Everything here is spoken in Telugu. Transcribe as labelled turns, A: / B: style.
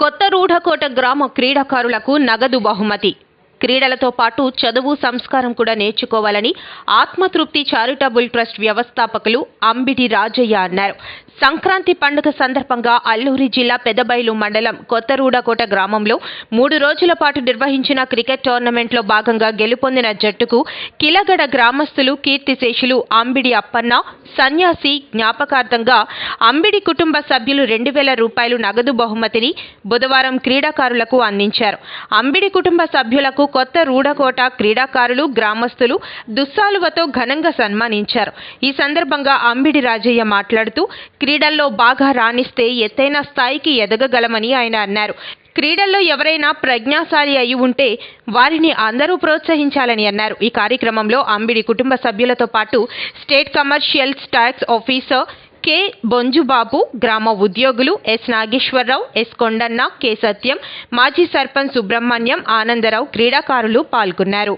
A: కొత్త రూడకోట గ్రామ క్రీడాకారులకు నగదు బహుమతి. క్రీడలతో పాటు చదువు సంస్కారం కూడా నేర్చుకోవాలని ఆత్మతృప్తి చారిటబుల్ ట్రస్ట్ వ్యవస్థాపకులు అంబిడి రాజయ్య అన్నారు. సంక్రాంతి పండుగ సందర్భంగా అల్లూరి జిల్లా పెదబైలు మండలం కొత్తరూడకోట గ్రామంలో మూడు రోజుల పాటు నిర్వహించిన క్రికెట్ టోర్నమెంట్లో భాగంగా గెలుపొందిన జట్టుకు కిలగడ గ్రామస్తులు కీర్తిశేషులు అంబిడి అప్పన్న సన్యాసి జ్ఞాపకార్థంగా అంబిడి కుటుంబ సభ్యులు రెండు వేల రూపాయలు నగదు బహుమతిని బుధవారం క్రీడాకారులకు అందించారు. అంబిడి కుటుంబ సభ్యులకు కొత్త రూడకోట క్రీడాకారులు గ్రామస్తులు దుస్సాలువతో ఘనంగా సన్మానించారు. ఈ సందర్భంగా అంబిడి రాజయ్య మాట్లాడుతూ క్రీడల్లో బాగా రాణిస్తే ఎత్తైన స్థాయికి ఎదగగలమని ఆయన అన్నారు. క్రీడల్లో ఎవరైనా ప్రజ్ఞాశాలి అయి ఉంటే వారిని అందరూ ప్రోత్సహించాలని అన్నారు. ఈ కార్యక్రమంలో అంబిడి కుటుంబ సభ్యులతో పాటు state commercial tax officer K. Bonjubabu గ్రామ ఉద్యోగులు S. Nageswararao S. Kondanna K. Satyam మాజీ సర్పంచ్ సుబ్రహ్మణ్యం ఆనందరావు క్రీడాకారులు పాల్గొన్నారు.